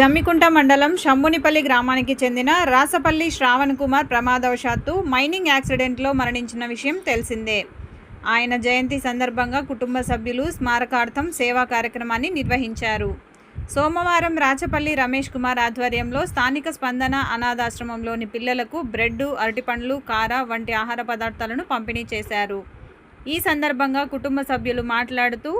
జమ్మికుంట మండలం శంభునిపల్లి గ్రామానికి చెందిన రాసపల్లి శ్రావణ్ కుమార్ ప్రమాదవశాత్తు మైనింగ్ యాక్సిడెంట్లో మరణించిన విషయం తెలిసిందే. ఆయన జయంతి సందర్భంగా కుటుంబ సభ్యులు స్మారకార్థం సేవా కార్యక్రమాన్ని నిర్వహించారు. సోమవారం రాచపల్లి రమేష్ కుమార్ ఆధ్వర్యంలో స్థానిక స్పందన అనాథాశ్రమంలోని పిల్లలకు బ్రెడ్ అరటిపండ్లు కార వంటి ఆహార పదార్థాలను పంపిణీ చేశారు. ఈ సందర్భంగా కుటుంబ సభ్యులు మాట్లాడుతూ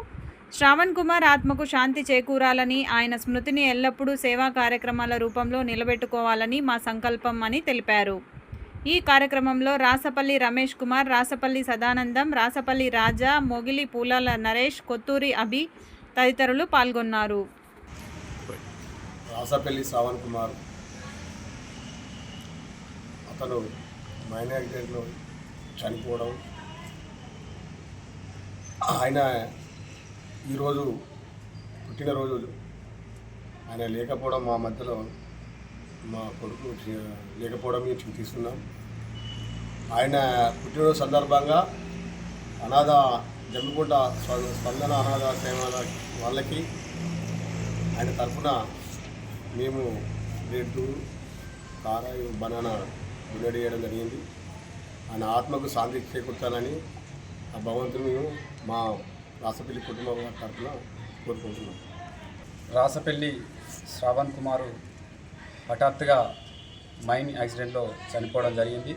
శ్రావణ్ కుమార్ ఆత్మకు శాంతి చేకూరాలని ఆయన స్మృతిని ఎల్లప్పుడూ సేవా కార్యక్రమాల రూపంలో నిలబెట్టుకోవాలని మా సంకల్పం అని తెలిపారు. ఈ కార్యక్రమంలో రాసపల్లి రమేష్ కుమార్ రాసపల్లి సదానందం రాసపల్లి రాజా మొగిలి పూలాల నరేష్ కొత్తూరి అభి తదితరులు పాల్గొన్నారు. రాసపల్లి శ్రావణ్ కుమార్ అతను మైనారిటీలో చనిపోవడం ఆయన ఈరోజు పుట్టినరోజు. ఆయన లేకపోవడం మా మధ్యలో మా కొడుకు లేకపోవడం మేము తీసుకున్నాం. ఆయన పుట్టినరోజు సందర్భంగా అనాథ జమ్మికుంట స్పందన అనాథ సేవల వాళ్ళకి ఆయన తరఫున మేము బ్రెడ్ కార బనానా డొనేట్ చేయడం జరిగింది. ఆయన ఆత్మకు శాంతి చేకూర్చాలని ఆ భగవంతుని మేము మా రాసపల్లి కుటుంబం తరఫున కోరుకుంటున్నాం. రాసపల్లి శ్రావణ్ కుమారు హఠాత్తుగా మైన్ యాక్సిడెంట్లో చనిపోవడం జరిగింది.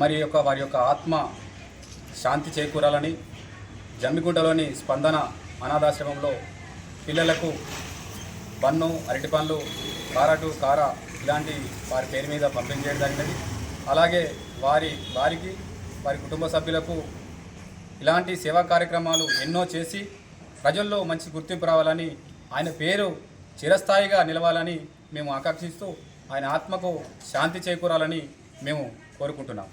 మరి యొక్క వారి యొక్క ఆత్మ శాంతి చేకూరాలని జమ్మిగుంటలోని స్పందన అనాథాశ్రమంలో పిల్లలకు బన్ను అరటి పండ్లు కారటు కార ఇలాంటి వారి పేరు మీద పంపిణీ చేయడం జరిగినది. అలాగే వారి వారికి వారి కుటుంబ సభ్యులకు ఇలాంటి సేవా కార్యక్రమాలు ఎన్నో చేసి ప్రజల్లో మంచి గుర్తింపు రావాలని ఆయన పేరు చిరస్థాయిగా నిలవాలని మేము ఆకాంక్షిస్తూ ఆయన ఆత్మకు శాంతి చేకూరాలని మేము కోరుకుంటున్నాం.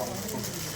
Paulo.